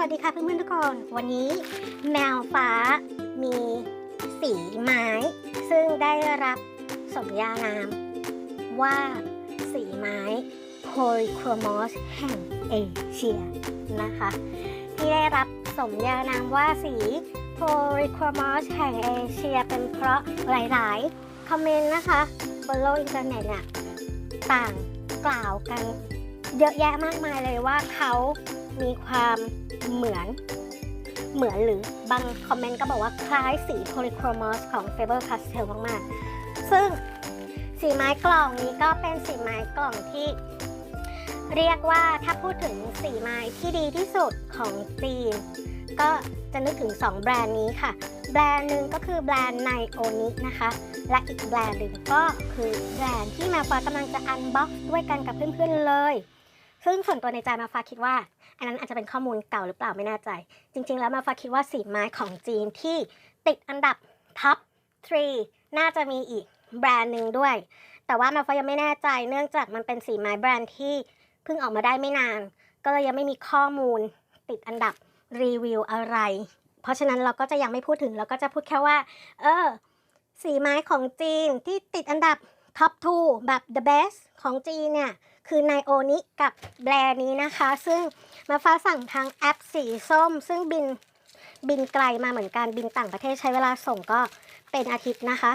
วัสดีค่ะเพื่อนๆทุกคน วันนี้แมวฟ้ามีสีไม้ ซึ่งได้รับสมญานาม ว่าสีไม้โพลิโครมอสแห่งเอเชียนะคะ ที่ได้รับสมญานามว่าสีโพลิโครมอสแห่งเอเชียเป็นเพราะหลายๆ คอมเมนต์นะคะบนโลกอินเทอร์เน็ตเนี่ยต่างกล่าวกันเยอะแยะมากมายเลยว่าเขามีความ เหมือน เหมือนหรือบางคอมเมนต์ก็บอกว่าคล้ายสีโพลิโครมอสของ Faber Castell มากๆ ซึ่งสีไม้กล่องนี้ก็เป็นสีไม้กล่องที่เรียกว่าถ้าพูดถึงสีไม้ที่ดีที่สุดของจีน ก็จะนึกถึง 2 แบรนด์นี้ค่ะ แบรนด์หนึ่งก็คือแบรนด์ไนโอนินะคะ และอีกแบรนด์หนึ่งก็คือแบรนด์ที่มาฟ้ากำลังจะอันบ็อกซ์ด้วยกันกับเพื่อนๆเลย ซึ่งส่วนตัวในใจมาฟ้าคิดว่า อันนั้นอาจจะเป็นข้อมูลเก่าหรือเปล่าไม่แน่ใจ จริง ๆ แล้วมาฟ้าคิดว่าสีไม้ของจีนที่ติดอันดับท็อป3น่าจะมีอีกแบรนด์หนึ่งด้วย แต่ว่ามาฟ้ายังไม่แน่ใจ เนื่องจากมันเป็นสีไม้แบรนด์ที่เพิ่งออกมาได้ไม่นาน ก็เลยยังไม่มีข้อมูลติดอันดับรีวิวอะไร เพราะฉะนั้นเราก็จะยังไม่พูดถึงเราก็จะพูดแค่ว่า เออ สีไม้ของจีนที่ติดอันดับท็อป 2 แบบ the best ของจีนเนี่ย คือไนโอนิกับแบรนด์นี้นะคะ ซึ่งมาฟ้าสั่งทางแอปสีส้ม ซึ่งบินบินไกลมาเหมือนกันบินต่างประเทศใช้เวลาส่งก็เป็นอาทิตย์นะคะ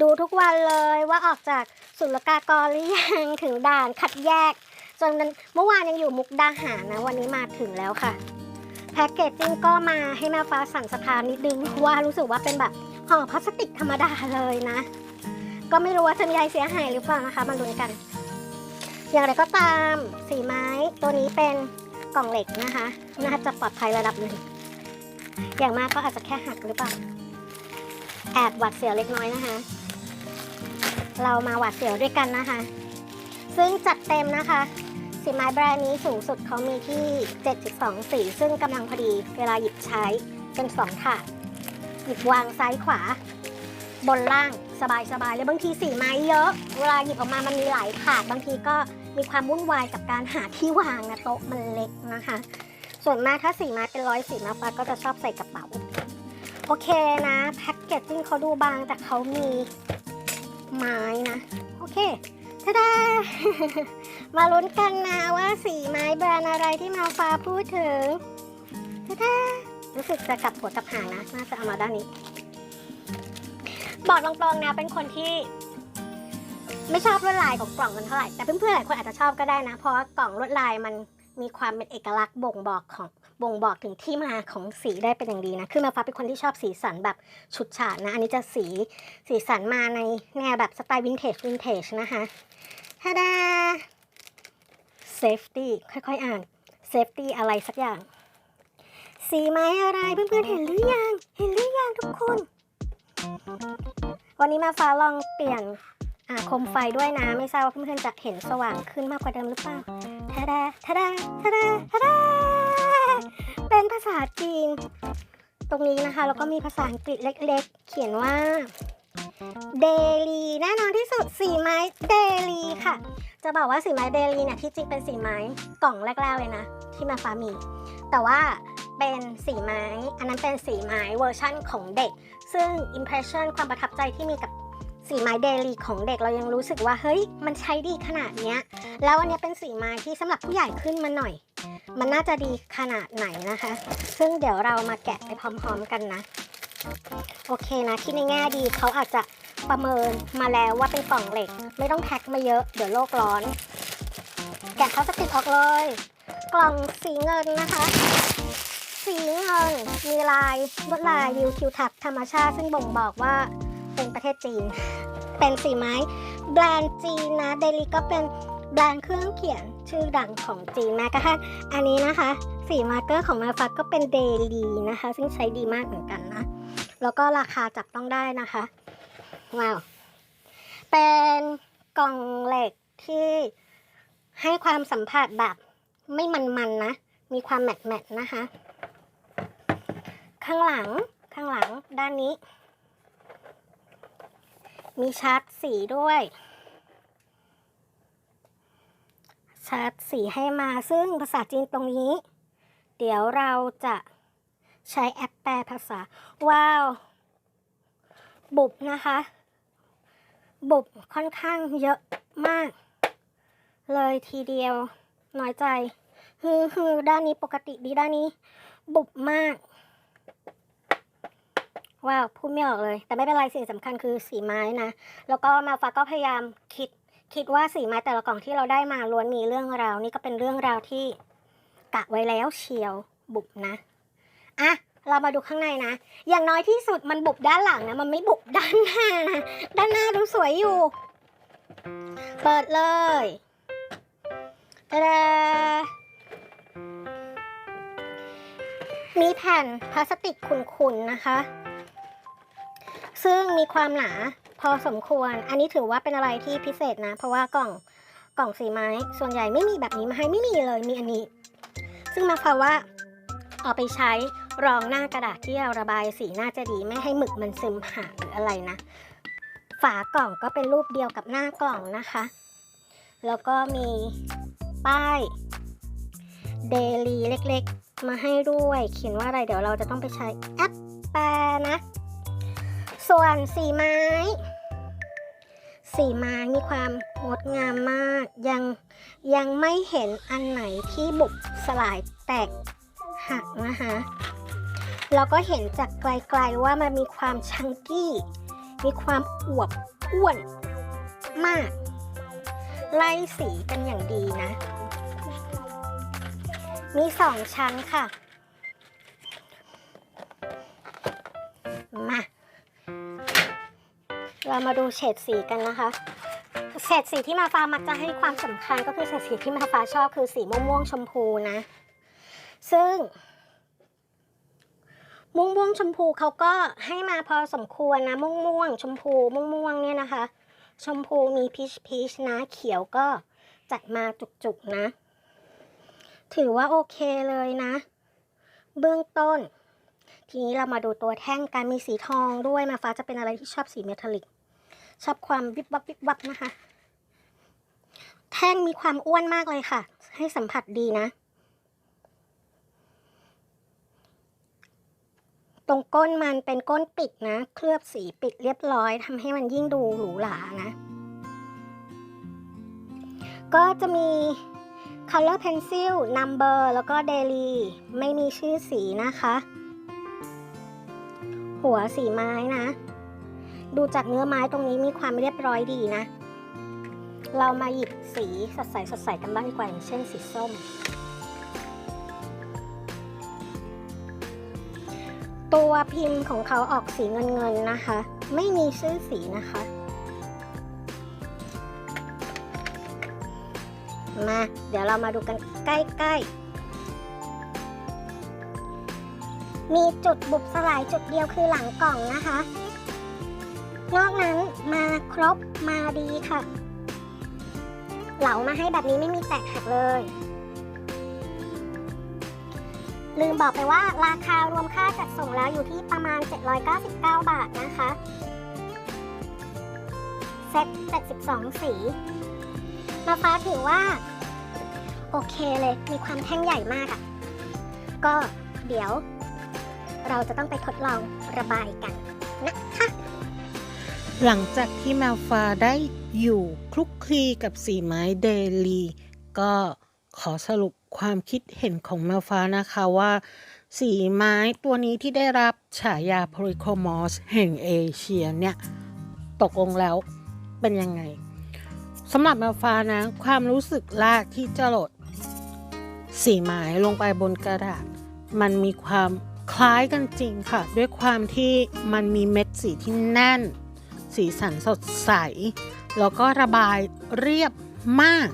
ดูทุกวันเลยว่าออกจากศุลกากรหรือยังถึงด่านคัดแยก จนเมื่อวานยังอยู่มุกดาหารนะ วันนี้มาถึงแล้วค่ะ แพ็กเกจจิ้งก็มาให้แม่ฟ้าสั่นสะท้านนิดนึงเพราะว่ารู้สึกว่าเป็นแบบห่อพลาสติกธรรมดาเลยนะ ก็ไม่รู้ว่าจะมีอะไรเสียหายหรือเปล่านะคะมาลุ้นกัน อย่างไรก็ตามสีไม้ตัวนี้เป็นกล่องเหล็กนะคะ น่าจะปลอดภัยระดับหนึ่ง อย่างมากก็อาจจะแค่หักหรือเปล่า แอบหวัดเสียวเล็กน้อยนะคะ เรามาหวัดเสียวด้วยกันนะคะ ซึ่งจัดเต็มนะคะ สีไม้แบรนด์นี้สูงสุดเขามีที่ 7.2 สี ซึ่งกำลังพอดีเวลาหยิบใช้เป็น2ถาดหยิบวางซ้ายขวา บนล่างสบายๆเลยบางทีสีไม้เยอะ เวลาหยิบออกมามันมีหลายถาดบางทีก็ มีความวุ่นวายกับการหาที่วางนะโต๊ะมันเล็กนะคะ ส่วนมากถ้าสีไม้เป็นร้อยสีมาฟ้าก็จะชอบใส่กระเป๋า โอเคนะแพ็กเกจจิ้งเขาดูบางแต่เขามีไม้นะ โอเคทาดามาลุ้นกันนะว่าสีไม้แบรนด์อะไรที่มาฟ้าพูดถึงทาดารู้สึกจะกลับหัวกลับหางนะ น่าจะเอามาด้านนี้ บอกตรงๆนะเป็นคนที่ ไม่ชอบลวดลายของกล่องมันเท่าไหร่ แต่เพื่อนๆหลายคนอาจจะชอบก็ได้นะ เพราะว่ากล่องลวดลายมันมีความเป็นเอกลักษณ์บ่งบอกของบ่งบอกถึงที่มาของสีได้เป็นอย่างดีนะ คือมาฟ้าเป็นคนที่ชอบสีสันแบบฉุดฉาดนะ อันนี้จะสีสีสันมาในแนวแบบสไตล์วินเทจวินเทจนะคะฮาดา safety ค่อยๆอ่าน safety อะไรสักอย่าง สีไม้อะไรเพื่อนๆเห็นหรือยัง เห็นหรือยังทุกคน วันนี้มาฟ้าลองเปลี่ยน คมไฟด้วยนะ ไม่ทราบว่าเพื่อนๆจะเห็นสว่างขึ้นมากกว่าเดิมหรือเปล่าทาดาทาดาทาดาทาดาเป็นภาษาจีน ตรงนี้นะคะ แล้วก็มีภาษาอังกฤษเล็ก ๆ เขียนว่าเดลีแน่นอนที่สุดสีไม้เดลีค่ะ จะบอกว่าสีไม้เดลีเนี่ยที่จริงเป็นสีไม้กล่องแรกๆเลยนะ ที่มาฟ้ามี แต่ว่าเป็นสีไม้ อันนั้นเป็นสีไม้เวอร์ชั่นของเด็ก ซึ่ง impression ความประทับใจที่มีกับ สีไม้เดลีของเด็กเรายังรู้สึกว่าเฮ้ย มันใช้ดีขนาดเนี้ย แล้วอันนี้เป็นสีไม้ที่สำหรับผู้ใหญ่ขึ้นมาหน่อย มันน่าจะดีขนาดไหนนะคะ ซึ่งเดี๋ยวเรามาแกะไปพร้อม ๆ กันนะ โอเคนะที่ในแง่ดีเขาอาจจะประเมินมาแล้วว่าเป็นกล่องเหล็ก ไม่ต้องแพ็คมาเยอะเดี๋ยวโลกร้อน แกะพลาสติกออกเลย กล่องสีเงินนะคะ สีเงินมีลายลวดลายวิวทิวทัศน์ธรรมชาติ ซึ่งบ่งบอกว่าเป็นประเทศจีน เป็นสีไม้ แบรนด์จีนนะเดลิก็เป็นแบรนด์เครื่องเขียนชื่อดังของจีนแม้กระทั่งอันนี้นะคะ สีมาร์กเกอร์ของมาฟักก็เป็นเดลีนะคะ ซึ่งใช้ดีมากเหมือนกันนะ แล้วก็ราคาจับต้องได้นะคะ ว้าว เป็นกล่องเหล็กที่ให้ความสัมผัสแบบไม่มันๆนะมีความแมตต์ๆนะคะ ข้างหลังข้างหลังด้านนี้ มีชาร์ตสีด้วย ชาร์ตสีให้มาซึ่งภาษาจีนตรงนี้ เดี๋ยวเราจะใช้แอปแปลภาษา ว้าว บุบนะคะ บุบค่อนข้างเยอะมาก เลยทีเดียวน้อยใจ ฮือฮือด้านนี้ปกติดีด้านนี้ บุบมาก ว้าวพูดไม่ออกเลย แต่ไม่เป็นไรสิ่งสำคัญคือสีไม้นะ แล้วก็มาฟ้าก็พยายามคิดคิดว่าสีไม้แต่ละกล่องที่เราได้มาล้วนมีเรื่องราวนี่ก็เป็นเรื่องราวที่กะไว้แล้วเชียวบุบนะอะเรามาดูข้างในนะ อย่างน้อยที่สุดมันบุบด้านหลังนะ มันไม่บุบด้านหน้านะ ด้านหน้าดูสวยอยู่ เปิดเลยตะดามีแผ่นพลาสติกขุ่นๆนะคะ ซึ่งมีความหนาพอสมควร อันนี้ถือว่าเป็นอะไรที่พิเศษนะ เพราะว่ากล่องกล่องสีไม้ ส่วนใหญ่ไม่มีแบบนี้มาให้ไม่มีเลยมีอันนี้ ซึ่งมาฟ้าว่าเอาไปใช้รองหน้ากระดาษที่เราระบายสีน่าจะดีไม่ให้หมึกมันซึมหายหรืออะไรนะ ฝากล่องก็เป็นรูปเดียวกับหน้ากล่องนะคะ แล้วก็มีป้ายเดลีเล็กๆ มาให้ด้วย เขียนว่าอะไรเดี๋ยวเราจะต้องไปใช้แอปแปลนะ ส่วนสีไม้ สีไม้มีความงดงามมาก ยังยังไม่เห็นอันไหนที่บุบสลายแตกหักนะคะแล้วก็เห็นจากไกลๆว่ามันมีความชังกี้ มีความอวบอ้วนมาก ไล่สีกันอย่างดีนะ มีสองชั้นค่ะ มา เรามาดูเฉดสีกันนะคะเฉดสีที่มาฟ้ามักจะให้ความสำคัญก็คือเฉดสีที่มาฟ้าชอบคือสีม่วงๆชมพูนะ ซึ่งม่วงม่วงชมพูเขาก็ให้มาพอสมควรนะม่วงม่วงชมพูม่วงม่วงเนี่ยนะคะ ชมพูมีพีชพีชนะเขียวก็จัดมาจุกๆนะ ถือว่าโอเคเลยนะ เบื้องต้น ทีนี้เรามาดูตัวแท่งการมีสีทองด้วยมาฟ้าจะเป็นอะไรที่ชอบสีเมทัลลิก ชอบความวิบวับวิบวับนะคะ แท่งมีความอ้วนมากเลยค่ะ ให้สัมผัสดีนะ ตรงก้นมันเป็นก้นปิดนะ เคลือบสีปิดเรียบร้อยทำให้มันยิ่งดูหรูหรานะ ก็จะมี color pencil number แล้วก็ daily ไม่มีชื่อสีนะคะ หัวสีไม้นะ ดูจากเนื้อไม้ตรงนี้มีความเรียบร้อยดีนะ เรามาหยิบสีสดใสสดใสกันบ้างดีกว่าอย่างเช่นสีส้ม ตัวพิมพ์ของเขาออกสีเงินเงินๆนะคะ ไม่มีชื่อสีนะคะ มา เดี๋ยวเรามาดูกันใกล้ๆมีจุดบุบสลายจุดเดียวคือหลังกล่องนะคะ นอกนั้นมาครบมาดีค่ะ เหลามาให้แบบนี้ไม่มีแตกหักเลย ลืมบอกไปว่าราคารวมค่าจัดส่งแล้วอยู่ที่ประมาณ 799 บาทนะคะ เซ็ต72 สี มาฟ้าถือว่า โอเคเลยมีความแท่งใหญ่มากอะ่ะ ก็เดี๋ยว เราจะต้องไปทดลองระบายกันนะคะ หลังจากที่แมวฟ้าได้อยู่คลุกคลีกับสีไม้เดลี ก็ขอสรุปความคิดเห็นของแมวฟ้านะคะว่า สีไม้ตัวนี้ที่ได้รับฉายาโพลิโคมอสแห่งเอเชียเนี่ย ตกลงแล้วเป็นยังไงสำหรับแมวฟ้านะ ความรู้สึกแรกที่จะหลด สีไม้ลงไปบนกระดาษ มันมีความคล้ายกันจริงค่ะ ด้วยความที่มันมีเม็ดสีที่แน่น สีสันสดใส แล้วก็ระบายเรียบมาก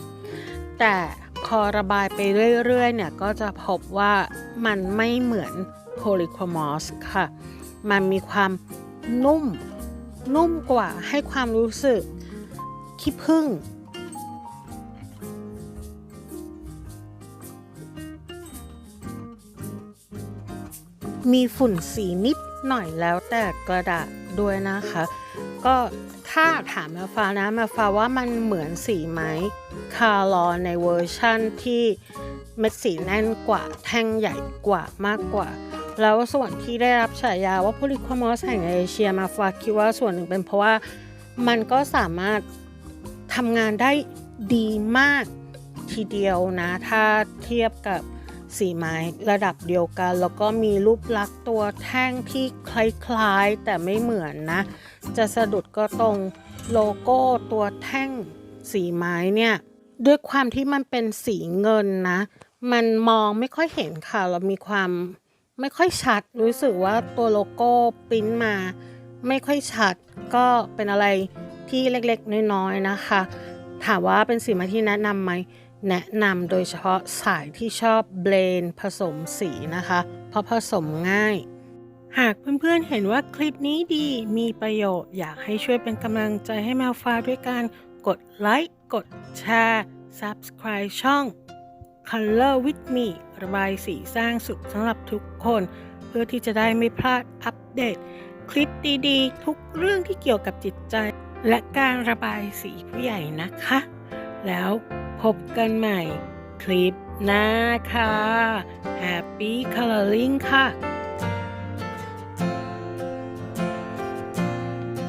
แต่พอระบายไปเรื่อยๆเนี่ยก็จะพบว่ามันไม่เหมือนโพลิโคมอสค่ะ มันมีความนุ่ม นุ่มกว่าให้ความรู้สึกขี้ผึ้งมีฝุ่นสีนิดหน่อยแล้วแต่กระดาษด้วยนะคะ ก็ถ้าถามมาฟ้านะมาฟ้าว่ามันเหมือนสีไหมคาร์ลอในเวอร์ชั่นที่เม็ดสีแน่นกว่าแท่งใหญ่กว่ามากกว่า แล้วส่วนที่ได้รับฉายาว่าโพลิคอมอสแห่งเอเชียมาฟาคิดว่าส่วนหนึ่งเป็นเพราะว่ามันก็สามารถทำงานได้ดีมากทีเดียวนะ ถ้าเทียบกับ สีไม้ระดับเดียวกัน แล้วก็มีรูปลักษณ์ตัวแท่งที่คล้ายๆ แต่ไม่เหมือนนะ จะสะดุดก็ตรงโลโก้ตัวแท่งสีไม้เนี่ย ด้วยความที่มันเป็นสีเงินนะ มันมองไม่ค่อยเห็นค่ะ เรามีความไม่ค่อยชัด รู้สึกว่าตัวโลโก้ปริ้นมา ไม่ค่อยชัด ก็เป็นอะไรที่เล็กๆ น้อยๆนะคะ ถามว่าเป็นสีไม้ที่แนะนำไหม แนะนำโดยเฉพาะสายที่ชอบเบลนผสมสีนะคะ เพราะผสมง่าย หากเพื่อนๆเห็นว่าคลิปนี้ดีมีประโยชน์ อยากให้ช่วยเป็นกำลังใจให้แมวฟ้าด้วยการกดไลค์ กดแชร์ Subscribe ช่อง Color with me ระบายสีสร้างสุขสำหรับทุกคน เพื่อที่จะได้ไม่พลาดอัปเดต คลิปดีๆ ทุกเรื่องที่เกี่ยวกับจิตใจ และการระบายสีผู้ใหญ่นะคะ แล้ว พบกันใหม่คลิปหน้าค่ะ Happy Coloring ค่ะ